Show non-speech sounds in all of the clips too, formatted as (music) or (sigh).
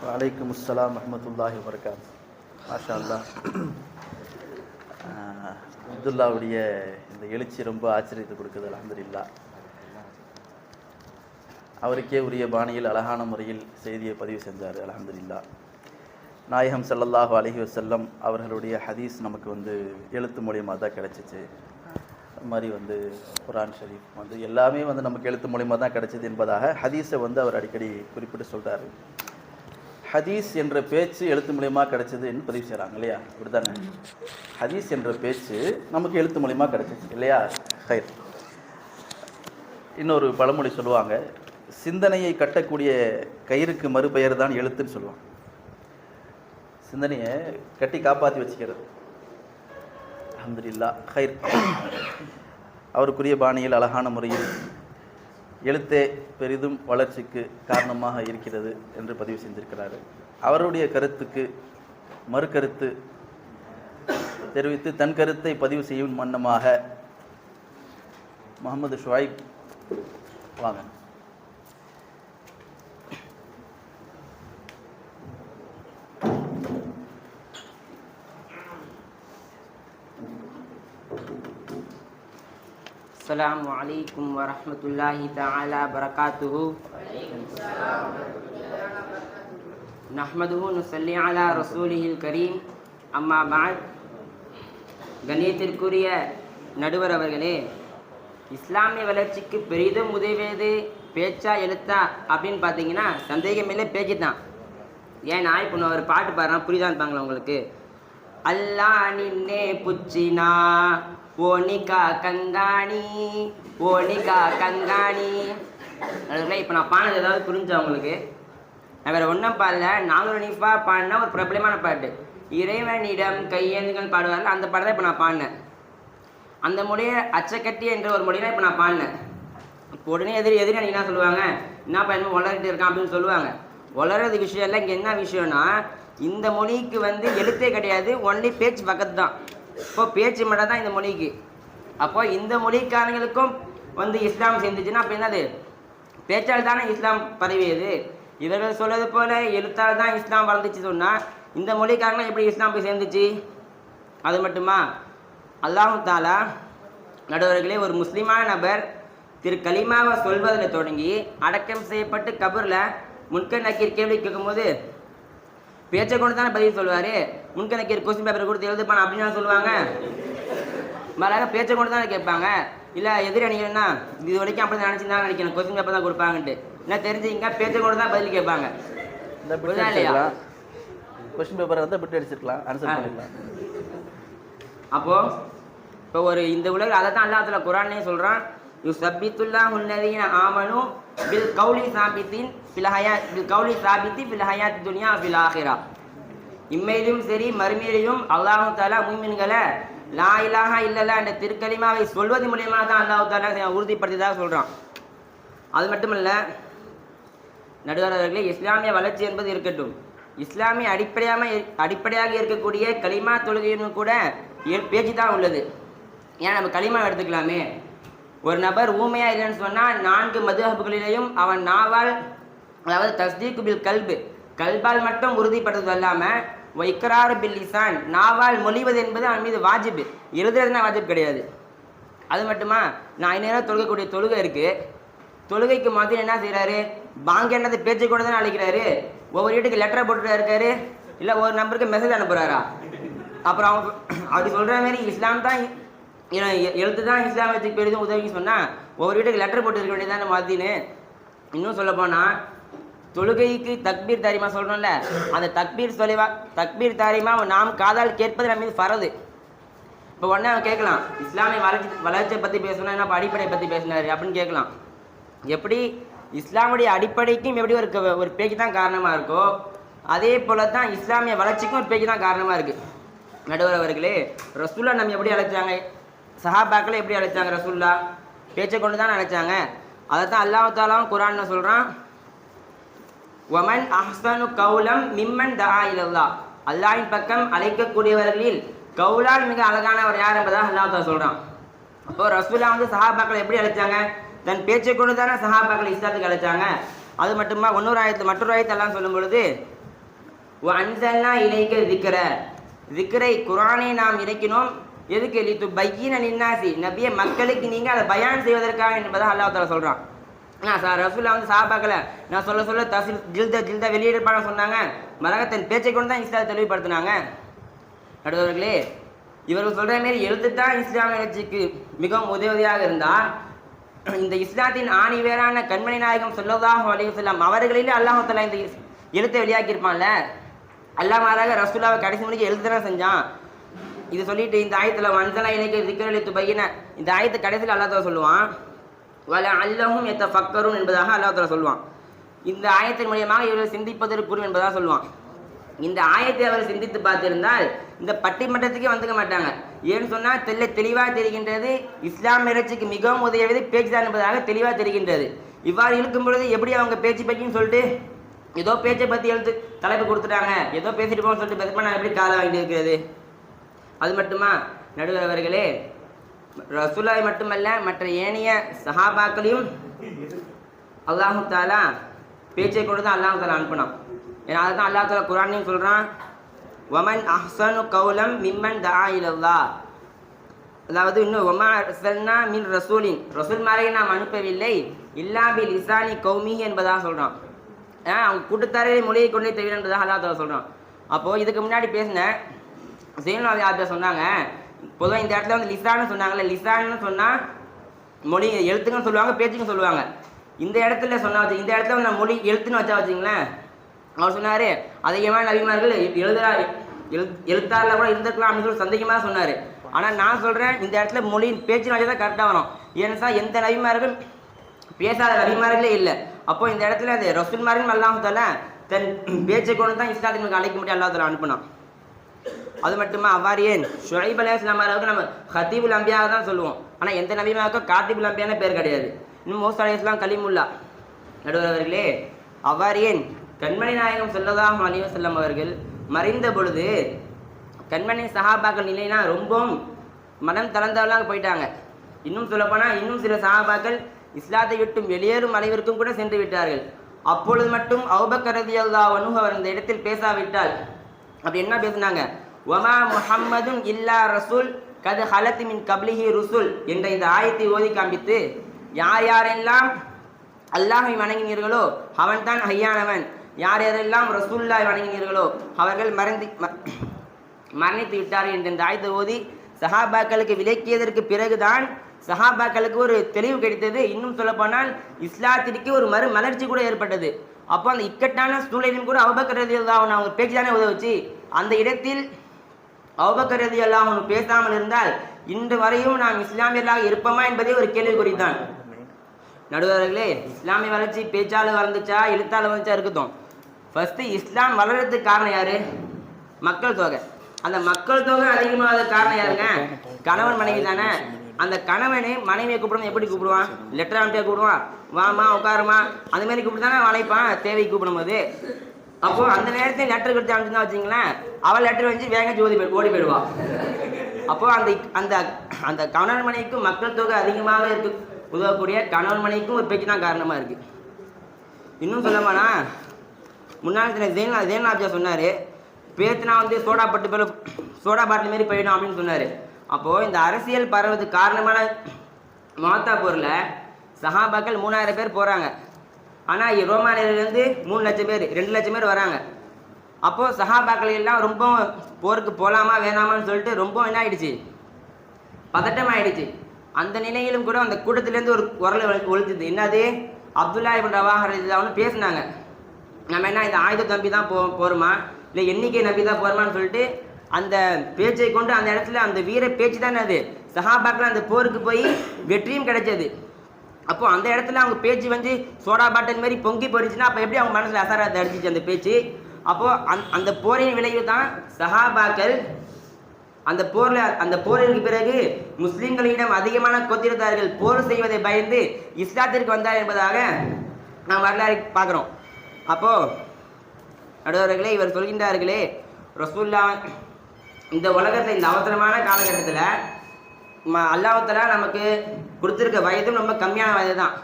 வலைக்கம் அஸ்லாம் அஹமத்துல்லாஹி வரகாத் மாஷா அல்லா அப்துல்லாவுடைய இந்த எழுச்சி ரொம்ப ஆச்சரியத்தை கொடுக்குது அலமதுல்லா அவருக்கே உரிய பாணியில் அழகான முறையில் செய்தியை பதிவு செஞ்சார் அலமதுல்லா நாயகம் சல்லல்லாஹு அலஹி வசல்லம் அவர்களுடைய ஹதீஸ் நமக்கு வந்து எழுத்து மூலியமாக தான் கிடச்சிச்சு. அது மாதிரி வந்து குரான் ஷரீஃப் வந்து எல்லாமே வந்து நமக்கு எழுத்து மூலியமாக தான் கிடச்சிது என்பதாக ஹதீஸை வந்து அவர் அடிக்கடி குறிப்பிட்டு சொல்கிறாரு ஹதீஸ் என்ற பேச்சு எழுத்து மூலியமாக கிடைச்சதுன்னு பதிவு செய்கிறாங்க இல்லையா? இப்படிதானே ஹதீஸ் என்ற பேச்சு நமக்கு எழுத்து மூலியமாக கிடைச்சிச்சு இல்லையா? ஹைர். இன்னொரு பழமொழி சொல்லுவாங்க சிந்தனையை கட்டக்கூடிய கயிறுக்கு மறுபெயர் தான் எழுத்துன்னு சொல்லுவாங்க. சிந்தனையை கட்டி காப்பாற்றி வச்சுக்கிறது. அஹமதுல்லா ஹைர். அவருக்குரிய பாணியில் அழகான முறையில் எழுத்தே பெரிதும் வளர்ச்சிக்கு காரணமாக இருக்கிறது என்று பதிவு செஞ்சிருக்கிறாரு அவருடைய கருத்துக்கு மறுகருத்து தெரிவித்து தன் கருத்தை பதிவு செய்யும் வண்ணமாக முகமது ஷுவைப் வாங்க. السلام عليكم ورحمة الله تعالى وبركاته نحمده نصلي على رسوله الكريم أما بعد கண்ணியத்திற்குரிய நடுவர் அவர்களே இஸ்லாமிய வளர்ச்சிக்கு பெரிதும் உதவியது பேச்சா எழுத்தா அப்படின்னு பார்த்தீங்கன்னா சந்தேகமில்லை பேச்சு தான் ஏன்னா இப்போ நான் ஒரு பாட்டு பாடுறேன் புரியுதா இருப்பாங்களா உங்களுக்கு அல்லா நின்னே புச்சினா. ஓனிகா கங்காணி ஓனிகா கங்காணி அதுக்குள்ள இப்போ நான் பாடினது ஏதாவது புரிஞ்சா உங்களுக்கு? நான் வேறு ஒன்றும் பாடல. நானூறு நிஃபா பாடின ஒரு பிரபலமான பாட்டு. இறைவனிடம் கையேந்துகள் பாடுவார்கள். அந்த பாட்டு தான் இப்போ நான் பாடினேன். அந்த மொழியை அச்சக்கட்டி என்ற ஒரு மொழியை இப்போ நான் பாடினேன். இப்போ உடனே எதிரி எதிரி அன்னைக்கு என்ன சொல்லுவாங்க? என்ன பையன் வளர்ந்துட்டு இருக்கான் அப்படின்னு சொல்லுவாங்க. வளர்றது விஷயம் இல்லை. இங்கே என்ன விஷயம்னா இந்த மொழிக்கு வந்து எழுத்தே கிடையாது ஒன்லி பேச்சு பக்கத்து தான் இப்போ பேச்சு மட்டும் தான் இந்த மொழிக்கு. அப்போ இந்த மொழிக்காரங்களுக்கும் வந்து இஸ்லாம் சேர்ந்துச்சுன்னா அப்போ என்னது? பேச்சால் தானே இஸ்லாம் பரவியது. இவர்கள் சொல்வது போல எழுத்தால் தான் இஸ்லாம் வளர்ந்துச்சு சொன்னால் இந்த மொழிக்காரங்களும் எப்படி இஸ்லாம் போய் சேர்ந்துச்சு? அது மட்டுமா? அல்லாஹு தாலா நடுவர்களே ஒரு முஸ்லீமான நபர் திரு கலிமாவை சொல்வதில் தொடங்கி அடக்கம் செய்யப்பட்டு கபூரில் முன்கண் நக்கீர் கேள்வி கேட்கும்போது பேச்சை கொண்டு தானே பதில் சொல்லுவார்? முன்கண் நக்கீர் கொஸ்டின் பேப்பர் கொடுத்து எழுதுப்பான அப்படின்னு சொல்லுவாங்க. மாறாக பேச்சை கொண்டு தானே கேட்பாங்க. இல்லை எதிரி அணிகள்னா இது வரைக்கும் அப்படி தான் நினச்சிருந்தாங்க நினைக்கிறேன். கொஸ்டின் பேப்பர் தான் கொடுப்பாங்கன்ட்டு. என்ன தெரிஞ்சுங்க பேச்சை கொண்டு தான் பதில் கேட்பாங்க இல்லையா? கொஸ்டின் பேப்பரை வந்து பிட் அடிச்சிருக்கலாம். ஆன்சர். பண்ணிக்கலாம். அப்போ இப்போ ஒரு இந்த உலக அதை தான் அல்லாஹ் தஆலா குரான்லயே சொல்றான். யு சப்பித்துல்லாஹு அல்லதீன ஆமனு பில் கௌலி சாபித்தின் ஃபில் கௌலி சாபித்தி ஃபில்ஹயாத் துனியா ஃபில் ஆஹிரா இம்மையிலும் சரி மறுமையிலும் அல்லாஹு தாலா மூமின்களை லா இலாஹா இல்லல்லா என்ற திருக்கலிமாவை சொல்வது மூலியமாக தான் அல்லாஹு தாலா உறுதிப்படுத்தியதாக சொல்கிறான் அது மட்டும் இல்லை நடுவரவர்களே இஸ்லாமிய வளர்ச்சி என்பது இருக்கட்டும். இஸ்லாமிய அடிப்படையாக அடிப்படையாக இருக்கக்கூடிய கலிமா தொழுகையும் கூட ஏ- பேச்சு தான் உள்ளது. ஏன் நம்ம களிமா எடுத்துக்கலாமே. ஒரு நபர் ஊமையாக இல்லைன்னு சொன்னால் நான்கு மதுஹபுகளிலேயும் அவன் நாவால் அதாவது தஸ்தீக்கு பில் கல்பு. கல்பால் மட்டும் உறுதிப்படுத்துவது அல்லாமல் வைக்கராறு பில் இசான் நாவால் மொழிவது என்பது அவன் மீது வாஜிப். எழுதுறதுனா வாஜிப் கிடையாது. அது மட்டுமா? நான் இந்நேரம் தொழுகக்கூடிய தொழுகை இருக்குது தொழுகைக்கு மாதிரி என்ன செய்கிறாரு பாங்க என்னது பேச்சு கூட தானே அழைக்கிறாரு? ஒவ்வொரு வீட்டுக்கு லெட்டரை போட்டுட்டு இருக்காரு? இல்லை ஒரு நம்பருக்கு மெசேஜ் அனுப்புகிறாரா அப்புறம் அவங்க (clears throat) அப்படி சொல்கிற மாதிரி இஸ்லாம் தான் எழுத்து தான் இஸ்லாமத்துக்கு பெரிதும் உதவின்னு சொன்னால் ஒவ்வொரு வீட்டுக்கு லெட்டர் போட்டு இருக்க வேண்டியதானே மாதின்னு இன்னும் சொல்ல போனால் தொழுகைக்கு தக்பீர் தாரிமா சொல்கிறோம்ல அந்த தக்பீர் சொல்லிவா தக்பீர் தாரிமா நாம் காதால் கேட்பது நம்ம மீது ஃபரது. இப்போ உடனே அவன் கேட்கலாம் இஸ்லாமிய வளர்ச்சி வளர்ச்சியை பற்றி பேசணும் என்ன அடிப்படை பற்றி பேசினார் அப்படின்னு கேட்கலாம். எப்படி? இஸ்லாமுடைய அடிப்படைக்கும் எப்படி ஒரு ஒரு பேச்சு தான் காரணமாக இருக்கோ அதே போல தான் இஸ்லாமிய வளர்ச்சிக்கும் ஒரு பேச்சு தான் காரணமாக இருக்குது நடுவர் அவர்களே ரசூல்லா நம்ம எப்படி அழைச்சாங்க? சஹாபாக்களை எப்படி அழைச்சாங்க ரசூல்லா பேச்சை கொண்டு தான் அழைச்சாங்க? அதை தான் அல்லாஹ் குரான்னு சொல்கிறான் ஒமன் அஹ்சனு கௌலம் மிம்மன் தஹா இலல்லா அல்லாஹின் பக்கம் அழைக்கக்கூடியவர்களில் கௌலால் மிக அழகானவர் யார் என்பதாக அல்லாஹா சொல்கிறான் அப்போ ரசூலா வந்து சஹாபாக்களை எப்படி அழைச்சாங்க? தன் பேச்சை கொண்டு தானே சஹாபாக்களை இஸ்லாத்துக்கு அழைச்சாங்க. அது மட்டுமா? இன்னொரு ஆயத்தில் மற்றொரு ஆயத்தெல்லாம் சொல்லும் பொழுது அன்சன்னா இணைக்க திக்கிற திக்கரை குரானை நாம் இணைக்கணும் எதுக்கு? லித்து பையின நின்னாசி நபிய மக்களுக்கு நீங்கள் அதை பயான் செய்வதற்காக என்பதாக அல்லாஹால சொல்கிறான் நான் சார் ரசூலா வந்து சாபாக்கல நான் சொல்ல சொல்ல தசில் ஜில்த ஜில்த வெளியிடப்பான சொன்னாங்க. மரகத்தின் பேச்சை கொண்டு தான் இஸ்லாத்தை தெளிவுபடுத்தினாங்க. நடுவர்களே இவர்கள் சொல்கிற மாரி எழுத்து தான் இஸ்லாமிய கட்சிக்கு மிகவும் உதவியாக இருந்தால் இந்த இஸ்லாத்தின் ஆணி வேறான கண்மணி நாயகம் சொல்லதாக அலைஹி செல்லாம் அவர்களிலே அல்லாஹ் இந்த எழுத்தை வெளியாக்கியிருப்பான்ல அல்லாஹ் மாறாக ரசூலாவை கடைசி முடிக்க எழுத்து செஞ்சான். இது சொல்லிட்டு இந்த ஆயத்தில் வன்சலா இணைக்க திக்கரளித்து பையனை. இந்த ஆயத்தை கடைசியில் அல்லாஹ் சொல்லுவான். வல அல்லஹும் எத்த ஃபக்கரும் என்பதாக அல்லாஹால சொல்லுவான் இந்த ஆயத்தின் மூலியமாக இவர்கள் சிந்திப்பதற்கு என்பதாக சொல்லுவான் இந்த ஆயத்தை அவர் சிந்தித்து பார்த்திருந்தால் இந்த பட்டிமன்றத்துக்கே வந்துக்க மாட்டாங்க. ஏன்னு சொன்னால் தெல்ல தெளிவாக தெரிகின்றது இஸ்லாம் இறைச்சிக்கு மிகவும் உதவியது பேச்சு தான் என்பதாக தெளிவாக தெரிகின்றது. இவ்வாறு இருக்கும் பொழுது எப்படி அவங்க பேச்சு பற்றின்னு சொல்லிட்டு ஏதோ பேச்சை பற்றி எழுத்து தலைப்பு கொடுத்துட்டாங்க ஏதோ பேசிட்டு போகணும்னு சொல்லிட்டு பேசுமா நான் எப்படி காலை வாங்கிட்டு இருக்கிறது? அது மட்டுமா? நடுவர் அவர்களே ரசூலாவை மட்டுமல்ல மற்ற ஏனைய சஹாபாக்களையும் அல்லாஹு தாலா பேச்சை கொண்டு தான் அல்லாஹு தாலா அனுப்பினான். ஏன்னா அதுதான் அல்லாஹ் தாலா குரானையும் சொல்கிறான் வமன் அஹ்சனு கௌலம் மிம்மன் தா இலல்லா அதாவது இன்னும் ஒமா அர்சல்னா மின் ரசூலின். ரசூல் மாலையை நாம் அனுப்பவில்லை இல்லா இசானி லிசானி கௌமி என்பதாக சொல்கிறான் அவங்க கூட்டத்தாரரை மொழியை கொண்டே தவிர என்பதாக அல்லாஹ் தாலா சொல்கிறான் அப்போது இதுக்கு முன்னாடி பேசின ஜெயலலிதா ஆபியா சொன்னாங்க பொதுவாக இந்த இடத்துல வந்து லிசான்னு சொன்னாங்கல்ல லிசான்னு சொன்னால் மொழி எழுத்துக்குன்னு சொல்லுவாங்க பேச்சுக்கும் சொல்லுவாங்க. இந்த இடத்துல சொன்னா வச்சு இந்த இடத்துல நான் மொழி எழுத்துன்னு வச்சா வச்சுங்களேன் அவர் சொன்னார் அதிகமான நபிமார்கள் எழுதுறா எழு எழுத்தாரில் கூட இருந்திருக்கலாம் அப்படின்னு சொல்லி சந்தேகமாக சொன்னார். ஆனால் நான் சொல்கிறேன் இந்த இடத்துல மொழியின் பேச்சு வச்சு தான் கரெக்டாக வரும். ஏன்னா எந்த நபிமார்கள் பேசாத நபிமார்களே இல்லை. அப்போ இந்த இடத்துல அந்த ரசூல்மார்கள் அல்லாஹால தன் பேச்சை கொண்டு தான் இஸ்லாத்திற்கு அழைக்க முடியும் அல்லாஹ் அனுப்பினான். அது மட்டுமா? அவ்வாறு ஏன்? ஷுஹைப் அலி இஸ்லாம் அளவுக்கு நம்ம ஹத்தீபுல் அம்பியாக தான் சொல்லுவோம். ஆனால் எந்த நபிமாவுக்கும் காத்திபுல் அம்பியான பேர் கிடையாது. இன்னும் மோசா அலி இஸ்லாம் கலிமுல்லா. நடுவர் அவர்களே அவ்வாறு ஏன்? கண்மணி நாயகம் சொல்லதாக அலிவ செல்லம் அவர்கள் மறைந்த பொழுது கண்மணி சஹாபாக்கள் நிலைனா ரொம்பவும் மனம் தளர்ந்தவர்களாக போயிட்டாங்க. இன்னும் சொல்லப்போனால் இன்னும் சில சஹாபாக்கள் இஸ்லாத்தை விட்டும் வெளியேறும் அனைவருக்கும் கூட சென்று விட்டார்கள். அப்பொழுது மட்டும் அவுபக்கரதியல்லா அனுகு அவர் இந்த இடத்தில் பேசாவிட்டால் அப்படி என்ன பேசுனாங்க? ஒமா முஹம்மதுன் இல்லா ரசூல் கது ஹலத்தி மின் கப்லிஹி ருசுல் என்ற இந்த ஆயத்தை ஓதி காண்பித்து யார் யாரெல்லாம் அல்லாஹை வணங்கினீர்களோ அவன்தான் ஐயானவன் யார் யாரெல்லாம் ரசூல்லாய் வணங்கினீர்களோ அவர்கள் மறந்து மரணித்து விட்டார்கள் என்ற இந்த ஆயத்தை ஓதி சஹாபாக்களுக்கு விலக்கியதற்கு பிறகுதான் சஹாபாக்களுக்கு ஒரு தெளிவு கிடைத்தது. இன்னும் சொல்லப்போனால் இஸ்லாத்திற்கு ஒரு மறு மலர்ச்சி கூட ஏற்பட்டது. அப்போ அந்த இக்கட்டான சூழலிலும் கூட அவபக்கரதி அல்லாஹன் அவங்க பேச்சு தானே உதவுச்சு. அந்த இடத்தில் அவபக்கரதி அல்லாஹன் பேசாமல் இருந்தால் இன்று வரையும் நாம் இஸ்லாமியர்களாக இருப்போமா என்பதே ஒரு கேள்விக்குறி தான் நடுவர்களே இஸ்லாமிய வளர்ச்சி பேச்சாலும் வளர்ந்துச்சா எழுத்தாலும் வளர்ந்துச்சா இருக்கட்டும். ஃபஸ்ட்டு இஸ்லாம் வளர்றதுக்கு காரணம் யாரு? மக்கள் தொகை. அந்த மக்கள் தொகை அதிகமாகாத காரணம் யாருங்க? கணவன் மனைவி தானே. அந்த கணவனே மனைவியை கூப்பிடும் எப்படி கூப்பிடுவான்? லெட்டர் அனுப்பியா கூப்பிடுவான். வாமா உட்காருமா அந்த மாதிரி கூப்பிட்டு தானே அழைப்பான். தேவை கூப்பிடும்போது. அப்போ அந்த நேரத்தில் லெட்டர் கொடுத்து அனுப்பிச்சுதான் வச்சுங்களேன் அவள் லெட்டர் வந்து வேக ஓடி போய் ஓடி போயிடுவா. அப்போ அந்த அந்த அந்த கணவன் மனைவிக்கும் மக்கள் தொகை அதிகமாக இருக்கு. உதவக்கூடிய கணவன் மனைவிக்கும் ஒரு பேச்சு தான் காரணமாக இருக்கு. இன்னும் சொல்லமானா முன்னாள் தின ஜெயின் ஜெயநாபியா சொன்னார் பேத்துனா வந்து சோடா பட்டு பேர் சோடா பாட்டில் மாரி போயிடும் அப்படின்னு சொன்னார். அப்போது இந்த அரசியல் பரவதுக்கு காரணமான மாத்தா போரில் சஹாபாக்கள் மூணாயிரம் பேர் போகிறாங்க ஆனால் ரோமானியிலேருந்து மூணு லட்சம் பேர் ரெண்டு லட்சம் பேர் வராங்க. அப்போது சஹாபாக்கள் எல்லாம் ரொம்ப போருக்கு போகலாமா வேணாமான்னு சொல்லிட்டு ரொம்ப என்ன ஆயிடுச்சு? பதட்டம் ஆயிடுச்சு அந்த நிலையிலும் கூட அந்த கூட்டத்திலேருந்து ஒரு குரல் ஒழிச்சுது என்னது? அப்துல்லா இபின் ரவாஹர் பேசினாங்க. நம்ம என்ன இந்த ஆயுத தம்பி தான் போ போகிறோமா இல்லை எண்ணிக்கை நம்பி தான் போகிறோமான்னு சொல்லிட்டு அந்த பேச்சை கொண்டு அந்த இடத்துல அந்த வீர பேச்சு தானே அது. சஹாபாக்கில் அந்த போருக்கு போய் வெற்றியும் கிடைச்சது. அப்போ அந்த இடத்துல அவங்க பேச்சு வந்து சோடா பாட்டன் மாதிரி பொங்கி போயிடுச்சுன்னா அப்போ எப்படி அவங்க மனசில் அசாரத்தை அடிச்சிச்சு அந்த பேச்சு? அப்போது அந் அந்த போரின் விளைவு தான் சஹாபாக்கள் அந்த போரில் அந்த போரிற்கு பிறகு முஸ்லிம்களிடம் அதிகமான கொத்திருந்தார்கள் போர் செய்வதை பயந்து இஸ்லாத்திற்கு வந்தார் என்பதாக நாம் வரலாறு பார்க்குறோம். அப்போது நடுவர்களே இவர் சொல்கின்றார்களே ரசூல்லா இந்த உலகத்தில் இந்த அவசரமான காலகட்டத்தில் ம அல்லாஹாலா நமக்கு கொடுத்துருக்க வயதும் ரொம்ப கம்மியான வயது தான்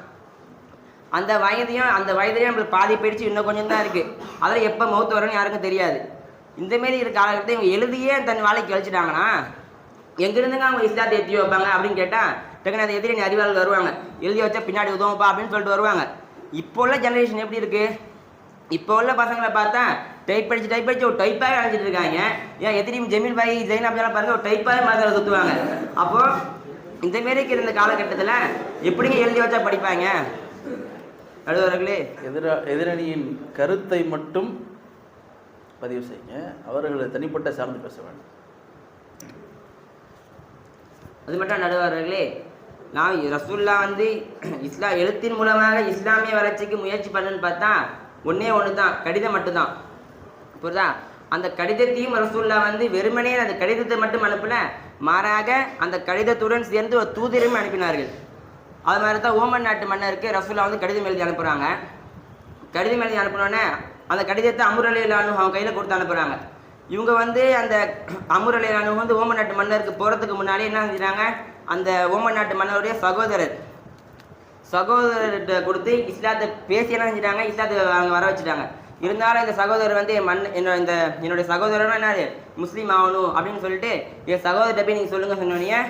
அந்த வயதையும் அந்த வயதுலையும் நம்மளுக்கு பாதி போயிடுச்சு இன்னும் கொஞ்சம் தான் இருக்குது அதில் எப்போ மௌத்து வரும்னு யாருக்கும் தெரியாது. இந்த மாரி இருக்க காலகட்டத்தை இவங்க எழுதியே தன் வாழைக்கு கழிச்சிட்டாங்கன்னா எங்கேருந்துங்க அவங்க இஸ்லாத்தை எத்தி வைப்பாங்க அப்படின்னு கேட்டால் டக்குனு அதை எதிரி அறிவாளர்கள் வருவாங்க. எழுதி வச்சா பின்னாடி உதவுப்பா அப்படின்னு சொல்லிட்டு வருவாங்க. இப்போ உள்ள ஜெனரேஷன் எப்படி இருக்குது இப்போ உள்ள பசங்களை பார்த்தா டைப் படிச்சு டைப் படிச்சு ஒரு டைப்பாகவே அழைச்சிட்டு இருக்காங்க. ஏன் எதிரியும் ஜமீல் பாய் ஜெயினாப் எல்லாம் பாருங்க ஒரு டைப்பாகவே மதத்தில் சுற்றுவாங்க அப்போ இந்த மாரி இருந்த காலகட்டத்தில் எப்படிங்க எழுதி வச்சா படிப்பாங்க? நடுவர்களே எதிர எதிரணியின் கருத்தை மட்டும் பதிவு செய்யுங்க. அவர்களை தனிப்பட்ட சார்ந்து பேச வேண்டாம். அது மட்டும் நடுவர்களே நான் ரசூல்லா வந்து இஸ்லா எழுத்தின் மூலமாக இஸ்லாமிய வளர்ச்சிக்கு முயற்சி பண்ணுன்னு பார்த்தா ஒன்றே ஒன்று தான் கடிதம் மட்டும்தான். புரியுதா? அந்த கடிதத்தையும் ரசூல்லா வந்து வெறுமனே அந்த கடிதத்தை மட்டும் அனுப்பல மாறாக அந்த கடிதத்துடன் சேர்ந்து ஒரு தூதரையும் அனுப்பினார்கள். அது மாதிரி தான் ஓமன் நாட்டு மன்னருக்கு ரசூல்லா வந்து கடிதம் எழுதி அனுப்புகிறாங்க கடிதம் எழுதி அனுப்பினோடனே அந்த கடிதத்தை அமுர் அலி அவங்க கையில் கொடுத்து அனுப்புகிறாங்க இவங்க வந்து அந்த அமுர் அலி அனுபவம் வந்து ஓமன் நாட்டு மன்னருக்கு போகிறதுக்கு முன்னாடி என்ன செஞ்சாங்க அந்த ஓமன் நாட்டு மன்னருடைய சகோதரர் சகோதரர்கிட்ட கொடுத்து இஸ்லாத்தை பேசி என்ன செஞ்சிட்டாங்க? இஸ்லாத்தை அவங்க வர வச்சுட்டாங்க. இருந்தாலும் இந்த சகோதரர் வந்து மண் என்னோட இந்த என்னுடைய சகோதரரும் என்னது? முஸ்லீம் ஆகணும் அப்படின்னு சொல்லிட்டு என் சகோதரர்கிட்ட போய் நீங்கள் சொல்லுங்க சொன்னோன்னே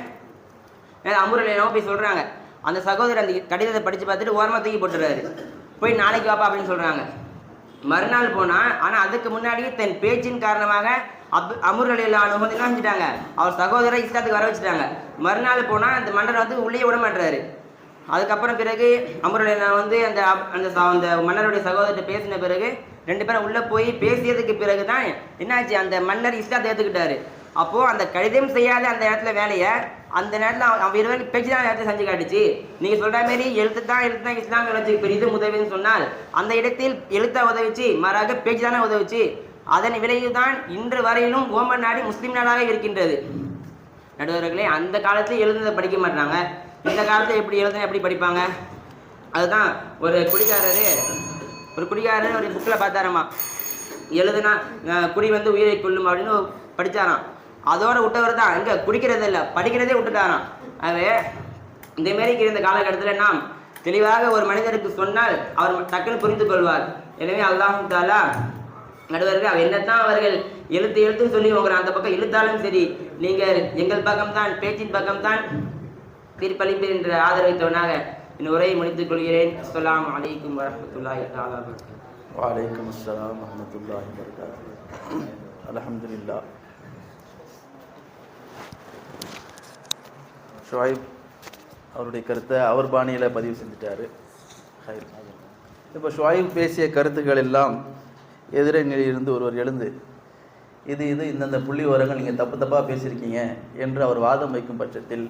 அமுரலையோ போய் சொல்கிறாங்க அந்த சகோதரர் அந்த கடிதத்தை படித்து பார்த்துட்டு ஓரமாக தூக்கி போட்டுறாரு போய் நாளைக்கு வாப்பா அப்படின்னு சொல்கிறாங்க மறுநாள் போனால் ஆனால் அதுக்கு முன்னாடியே தன் பேச்சின் காரணமாக அப் அமுர் அலிலானு வந்து என்ன செஞ்சிட்டாங்க? அவர் சகோதரர் இஸ்லாத்துக்கு வர வச்சுட்டாங்க. மறுநாள் போனால் அந்த மன்னர் வந்து உள்ளே விட மாட்டுறாரு அதுக்கப்புறம் பிறகு அமருடைய நான் வந்து அந்த அந்த அந்த மன்னருடைய சகோதரர்கிட்ட பேசின பிறகு ரெண்டு பேரும் உள்ளே போய் பேசியதுக்கு பிறகு தான் என்னாச்சு அந்த மன்னர் இஸ்லாத்தை ஏற்றுக்கிட்டாரு அப்போது அந்த கடிதம் செய்யாத அந்த இடத்துல வேலையை அந்த நேரத்தில் அவன் இருவர் பேச்சு தான் இடத்துல செஞ்சு காட்டுச்சு. நீங்கள் சொல்கிற மாதிரி எழுத்து தான் எழுத்து தான் இஸ்லாமிய வளர்ச்சிக்கு பெரிதும் உதவின்னு சொன்னால் அந்த இடத்தில் எழுத்தா உதவிச்சு மாறாக பேச்சு தானே உதவிச்சு அதன் விளைவு தான் இன்று வரையிலும் ஓமன் நாடு முஸ்லீம் நாடாக இருக்கின்றது. நடுவர்களே அந்த காலத்தில் எழுந்ததை படிக்க மாட்டாங்க. இந்த காலத்தில் எப்படி எழுதுன எப்படி படிப்பாங்க? அதுதான் ஒரு குடிகாரரு ஒரு குடிகாரர் ஒரு புக்கில் பார்த்தாராமா. எழுதுனா குடி வந்து உயிரை கொல்லும் அப்படின்னு படித்தாராம் அதோட விட்டவர் தான். இங்கே குடிக்கிறது இல்லை படிக்கிறதே விட்டுட்டாராம். ஆகவே இந்த மாரி இருந்த காலகட்டத்தில் நாம் தெளிவாக ஒரு மனிதருக்கு சொன்னால் அவர் டக்குன்னு புரிந்து கொள்வார். எனவே அல்லாஹ் தாலா நடுவர்கள் அவர் என்னத்தான் அவர்கள் எழுத்து எழுத்துன்னு சொல்லி உங்களை அந்த பக்கம் இழுத்தாலும் சரி நீங்கள் எங்கள் பக்கம்தான் பேச்சின் பக்கம்தான் தீர்ப்பளிப்பீர் என்ற ஆதரவித்தவனாக என் உரையை முடித்துக் கொள்கிறேன். அஸ்லாம் அலைக்கும் வரமத்துல்லாஹி தஆலா வபரகாத்துஹு. வலைக்கம் அஸ்ஸலாம் வரமத்துல்லாஹி வபரகாத்துஹு. அல்ஹம்துலில்லாஹ். ஷுவைப் அவருடைய கருத்தை அவர் பாணியில் பதிவு செஞ்சுட்டாரு. இப்போ ஷுவைப் பேசிய கருத்துக்கள் எல்லாம் எதிரணியிலிருந்து ஒருவர் எழுந்து இது இது இந்தந்த புள்ளி விவரங்கள் நீங்கள் தப்பு தப்பாக பேசியிருக்கீங்க என்று அவர் வாதம் வைக்கும் பட்சத்தில்